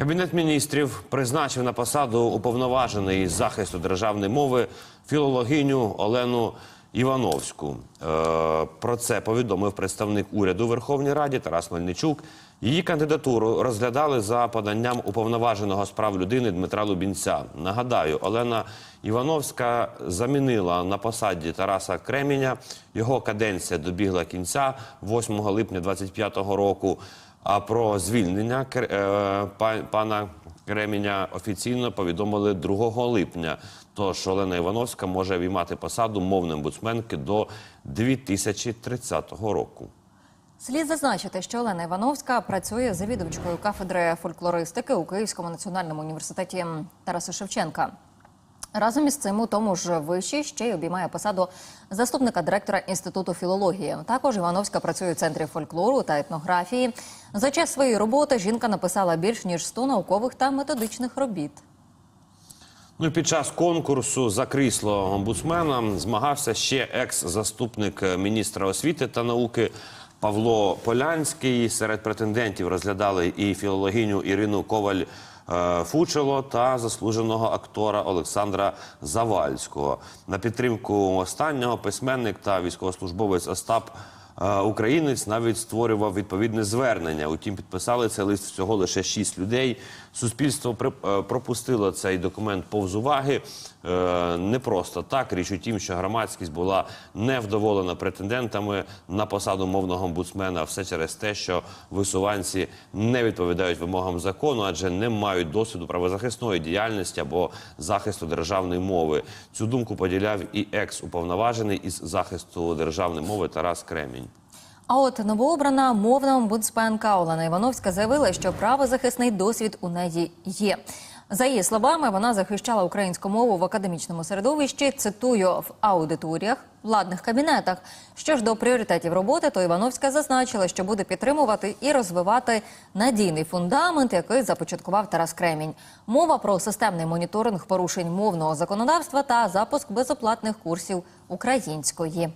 Кабінет міністрів призначив на посаду уповноважений із захисту державної мови філологиню Олену Івановську. Е, Про це повідомив представник уряду Верховній Раді Тарас Мельничук. Її кандидатуру розглядали за поданням уповноваженого з прав людини Дмитра Лубінця. Нагадаю, Олена Івановська замінила на посаді Тараса Креміня. Його каденція добігла кінця 8 липня 2025 року. А про звільнення е, пана Креміня офіційно повідомили 2 липня. Тож Олена Івановська може обіймати посаду мовної омбудсменки до 2030 року. Слід зазначити, що Олена Івановська працює завідувачкою кафедри фольклористики у Київському національному університеті Тараса Шевченка. Разом із цим у тому ж виші ще й обіймає посаду заступника директора інституту філології. Також Івановська працює у центрі фольклору та етнографії. За час своєї роботи жінка написала більш ніж 100 наукових та методичних робіт. Ну під час конкурсу за крісло омбудсмена змагався ще екс-заступник міністра освіти та науки Павло Полянський. Серед претендентів розглядали і філологиню Ірину Коваль. е, Фучело та заслуженого актора Олександра Завальського на підтримку останнього письменник та військовослужбовець Остап Е, Українець навіть створював відповідне звернення. Утім, підписали цей лист всього лише шість людей. Суспільство е, пропустило цей документ повз уваги. Е, Не просто так. Річ у тім, що громадськість була невдоволена претендентами на посаду мовного омбудсмена. Все через те, що висуванці не відповідають вимогам закону, адже не мають досвіду правозахисної діяльності або захисту державної мови. Цю думку поділяв і екс-уповноважений із захисту державної мови Тарас Кремінь. А от новообрана мовна омбудсменка Олена Івановська заявила, що правозахисний досвід у неї є. За її словами, вона захищала українську мову в академічному середовищі. Цитую в аудиторіях, владних кабінетах. Що ж до пріоритетів роботи, то Івановська зазначила, що буде підтримувати і розвивати надійний фундамент, який започаткував Тарас Кремінь. Мова про системний моніторинг порушень мовного законодавства та запуск безоплатних курсів української.